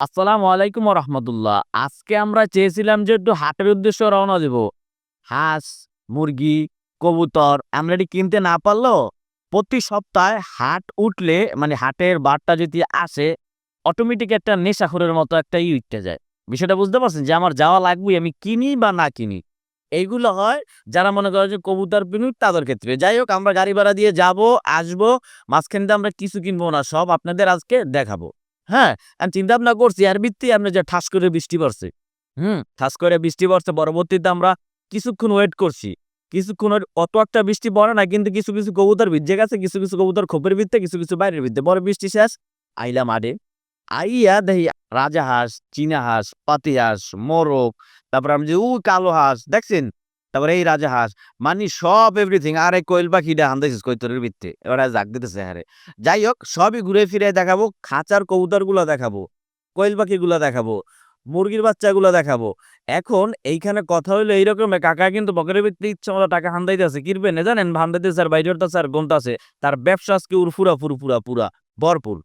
আসসালামু আলাইকুম রহমতুল্লাহ আজকে আমরা চেয়েছিলাম যে একটু হাটের উদ্দেশ্যে রওনা দেব। হাঁস, মুরগি, কবুতর, আমরা এটি কিনতে না পারলেও প্রতি সপ্তাহে হাট উঠলে মানে হাটের বারটা যদি আসে অটোমেটিক একটা নেশাখোরের মতো একটা ই উঠতে যায়। বিষয়টা বুঝতে পারছেন যে আমার যাওয়া লাগবে আমি কিনি বা না কিনি। এইগুলো হয় যারা মনে করে যে কবুতর কিনুক তাদের ক্ষেত্রে। যাই হোক, আমরা গাড়ি ভাড়া দিয়ে যাব, আসব, মাঝখান দিয়ে আমরা কিছু কিনবো না, সব আপনাদের আজকে দেখাবো। হ্যাঁ আমি চিন্তা ভাবনা করছি আর ভিত্তি আপনি যে ঠাস করে বৃষ্টি পড়ছে, হুম, ঠাস করে বৃষ্টি পড়ছে, পরবর্তীতে আমরা কিছুক্ষণ ওয়েট করছি। কিছুক্ষণ অত একটা বৃষ্টি পড়ে না, কিন্তু কিছু কিছু কবুতর ভিজে গেছে, কিছু কিছু কবুতর খোপের ভিত্তে কিছু কিছু বাইরের ভিত্তে বড় বৃষ্টি শেষ আইলাম আডে আইয়া দেখি রাজা হাঁস, চীনা হাঁস, পাতি হাঁস, মোরগ, তারপর আমি যে, উ, কালো হাঁস, দেখছেন? তারপরে এই রাজা হাঁস মানে সব এভরিথিং আর এই কোয়েল পাখিটা আন্দাইছিস কৈতরের ভিত্তে এবার জাগ দিতেছে হারে যাই হোক সবই ঘুরে ফিরে দেখাবো, খাঁচার কবুতরগুলো দেখাবো, কোয়েল পাখিগুলো দেখাবো, মুরগির বাচ্চাগুলো দেখাবো। এখন এইখানে কথা হইল এইরকম, কাকা কিন্তু পকেটের ভিত্তি ইচ্ছা মতো টাকা হান্দাইতেছে কিনবেন না জানেন? হান্দাইতে স্যার বাইরের স্যার গন্তাছে তার ব্যবসা আজকে উরফুরা ফুরফুরা পুরা, ভরপুর।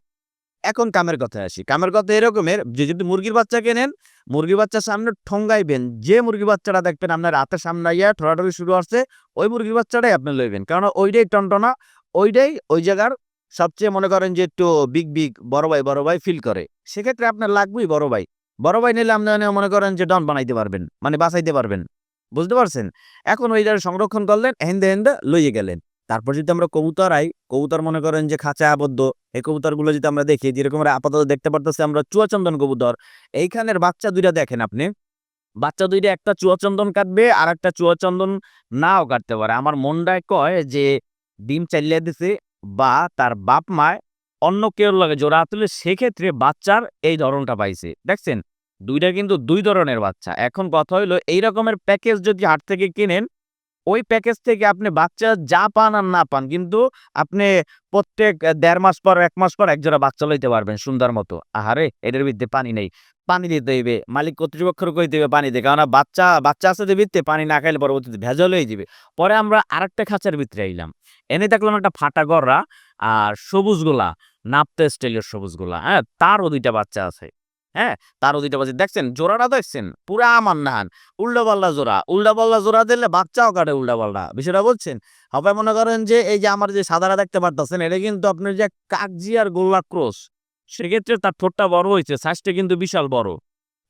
এখন কামের কথায় আসি। কামের কথা এরকমের, যে যদি মুরগির বাচ্চা কেনেন মুরগির বাচ্চার সামনে ঠোঙ্গাইবেন, যে মুরগির বাচ্চাটা দেখবেন আপনার রাতের সামনে ইয়া ঠোড়াঠড়ি শুরু আসছে, ওই মুরগির বাচ্চাটাই আপনি লইবেন। কারণ ওইটাই টনটনা, ওইটাই ওই জায়গার সবচেয়ে মনে করেন যে একটু বিগ বিগ বড় ভাই বড় ভাই ফিল করে। সেক্ষেত্রে আপনার লাগবেই বড় ভাই। বড় ভাই নিলে আপনি মানে মনে করেন যে ডন বানাইতে পারবেন মানে বাঁচাইতে পারবেন। বুঝতে পারছেন? এখন ওই জায়গায় সংরক্ষণ করলেন হেন্দে হেন্দে লইয়ে গেলেন। তারপর যদি আমরা কবুতর আই, কবুতর মনে করেন যে খাঁচা আবদ্ধ, এই কবুতরগুলো যদি আমরা দেখি যেরকম আপাতত দেখতে পারতেছি আমরা চুয়াচন্দন কবুতর। এইখানের বাচ্চা দুইটা দেখেন আপনি। বাচ্চা দুইটা একটা চুয়াচন্দন কাটবে আর একটা চুয়াচন্দন নাও কাটতে পারে। আমার মনটায় কয় যে ডিম চালিয়ে দিছে, বা তার বাপ মায় অন্য কেউ লাগে জোড়া তুলে সেক্ষেত্রে বাচ্চার এই ধরনটা পাইছে। দেখছেন? দুইটা কিন্তু দুই ধরনের বাচ্চা। এখন কথা হইল এই রকমের প্যাকেজ যদি হাট থেকে কিনেন ওই প্যাকেজ থেকে আপনি বাচ্চা যা পান আর না পান, কিন্তু আপনি প্রত্যেক দেড় মাস পর, এক মাস পর একজোড়া বাচ্চা লইতে পারবেন সুন্দর মতো। আহারে এটার ভিত্তি পানি নেই। পানি দিতে হইবে, মালিক কর্তৃপক্ষের কই দিবে পানি দিয়ে? কারণ বাচ্চা বাচ্চা আছে যে ভিত্তি পানি না খাইলে পরবর্তীতে ভেজাল হয়ে যাবে। পরে আমরা আরেকটা খাঁচার ভিতরে আইলাম। এনে দেখলাম একটা ফাটা গররা আর সবুজ গোলা নাপতে স্টাইলের সবুজ গোলা হ্যাঁ? তারও দুইটা বাচ্চা আছে। হ্যাঁ? তারও দুইটা বাচ্চা দেখছেন জোড়াটা দেখছেন, পুরা আমার নাহান উল্টা পাল্লা জোড়া উল্টা পাল্লা জোড়া দিলে বাচ্চাও কাটে উল্টা পাল্টা বিষয়টা বলছেন হবে মনে করেন যে এই যে আমার যে সাদারা দেখতে পারতেছেন, এটা কিন্তু আপনার যে কাকজি আর গোল্লা ক্রস, সেক্ষেত্রে তার ঠোঁটটা বড় হয়েছে, সাইজটা কিন্তু বিশাল বড়।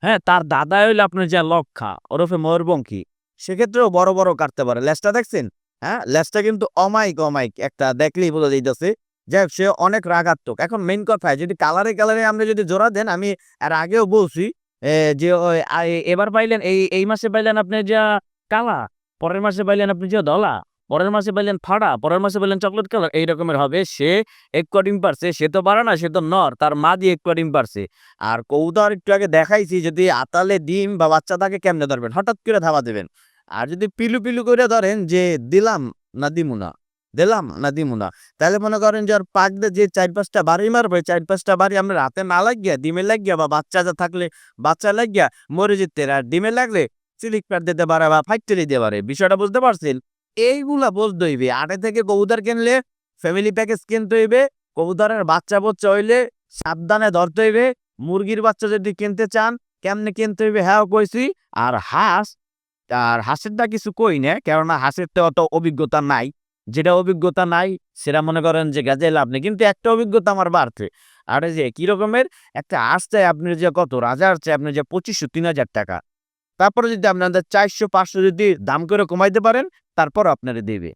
হ্যাঁ তার দাদা হইলে আপনার যে লক্ষা, ওরফে ময়ূরবঙ্কি, সেক্ষেত্রেও বড় বড় কাটতে পারে। লেজটা দেখছেন? হ্যাঁ লেজটা কিন্তু অমাইক অমাইক একটা দেখলেই বোঝা যাইতেছে। যাই হোক, সে অনেক রাগাত্মক। এখন মেইন কথা যদি কালারে কালারে আপনি যদি জোড়া দেন আমি আর আগেও বলছি যে এবার পাইলেন এই এই মাসে পাইলেন আপনি যা কালা পরের মাসে পাইলেন আপনি যে দলা পরের মাসে পাইলেন ফাড়া পরের মাসে পাইলেন চকলেট কালার এই রকমের হবে। সে এক ডিম পারছে সে তো পারে না সে তো নর তার মা দিয়ে এক ডিম পারছে। আর কৌতার একটু আগে দেখাইছি যদি আতালে ডিম বা বাচ্চা তাকে কেমনে ধরবেন? হঠাৎ করে ধাবা দেবেন। আর যদি পিলু পিলু করে ধরেন যে দিলাম না দিমু না দিলাম না দিমু না। তাহলে মনে করেন যে আর পাক দিয়ে যে চার পাঁচটা বাড়ি মারবে, চার পাঁচটা বাড়ি আমরা রাতে না লাগিয়া, ডিমে লাগিয়া বা বাচ্চা যা থাকলে বাচ্চা লাগিয়া মরে যেতে আর ডিমে লাগলে চিলিক প্যাড দিতে পারে বা ফাইটে দিতে পারে। বিষয়টা বুঝতে পারছেন? এইগুলা বলতে হইবে আটে থেকে কবুতর কিনলে ফ্যামিলি প্যাকেজ কিনতে হইবে, কবুতরের বাচ্চা বাচ্চা হইলে সাবধানে ধরতে হইবে, মুরগির বাচ্চা যদি কিনতে চান, কেমনে কিনতে হইবে হ্যাঁ কইছি। আর হাঁস, আর হাঁসেরটা কিছু কই না, কেননা হাঁসের তো অত অভিজ্ঞতা নাই। যেটা অভিজ্ঞতা নাই সেটা মনে করেন যে গাজে লাভ নেই। কিন্তু একটা অভিজ্ঞতা আমার বাড়ছে। আর যে কি রকমের একটা হাঁস চাই আপনি যে কত? রাজার চাই আপনি যে পঁচিশশো, তিন হাজার টাকা। তারপরে যদি আপনাদের চারশো, পাঁচশো যদি দাম করে কমাইতে পারেন তারপর আপনারা দেবে।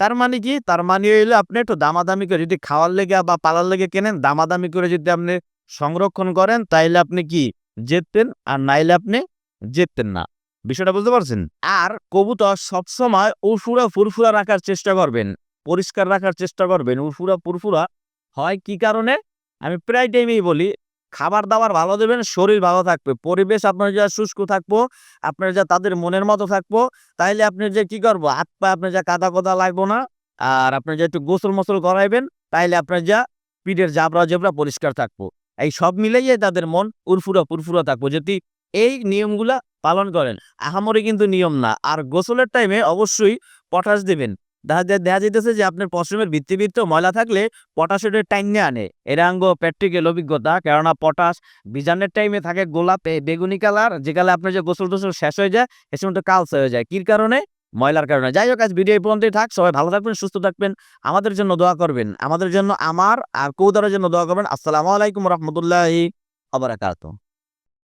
তার মানে কি? তার মানে হইল আপনি একটু দামাদামি করে যদি খাওয়ার লেগে বা পালার লেগে কেনেন, দামাদামি করে যদি আপনি সংরক্ষণ করেন, তাইলে আপনি কি? জিততেন আর নাইলে আপনি জিততেন না। বিষয়টা বুঝতে পারছেন? আর কবুতর সবসময় উফুরা ফুরফুরা রাখার চেষ্টা করবেন, পরিষ্কার রাখার চেষ্টা করবেন। উফুরা ফুরফুরা হয় কি কারণে? আমি প্রায় টাইমেই বলি, খাবার দাবার ভালো দেবেন, শরীর ভালো থাকবে, পরিবেশ আপনার যা শুষ্ক থাকব, আপনার যা তাদের মনের মতো থাকব, তাইলে আপনি যে কি করব? হাত পা আপনার যা কাদা কোদা লাগবো না, আর আপনি যে একটু গোসল মোসল করাইবেন, তাইলে আপনার যা পিঠের জাবরা জেবরা পরিষ্কার থাকব। এই সব মিলাইয়ে তাদের মন উরফুরা পুরফুরা থাকব। যদি এই নিয়মগুলা পালন করেন। আহামরি কিন্তু নিয়ম না। আর গোসলের টাইমে অবশ্যই পটাশ দিবেন। দেখা যাইতেছে যে আপনার পশ্চিমের ভিত্তিবৃত্ত ময়লা থাকলে পটাশের টাইনে আনে। আঙ্গ প্র্যাকটিক্যাল অভিজ্ঞতা। কেননা পটাশ বিজানের টাইমে থাকে গোলাপে বেগুনি কালার। যে কালে আপনার যে গোসল টোসল শেষ হয়ে যায়, এ সময় কালসে হয়ে যায়। কির কারণে? ময়লার কারণে। যাই হোক, আজ ভিডিও পর্যন্তই থাক। সবাই ভালো থাকবেন, সুস্থ থাকবেন। আমাদের জন্য দোয়া করবেন। আমাদের জন্য আমার আর কৌদারের জন্য দোয়া করবেন। আসসালামু আলাইকুম রহমতুল্লাহি আবরাকাতুহ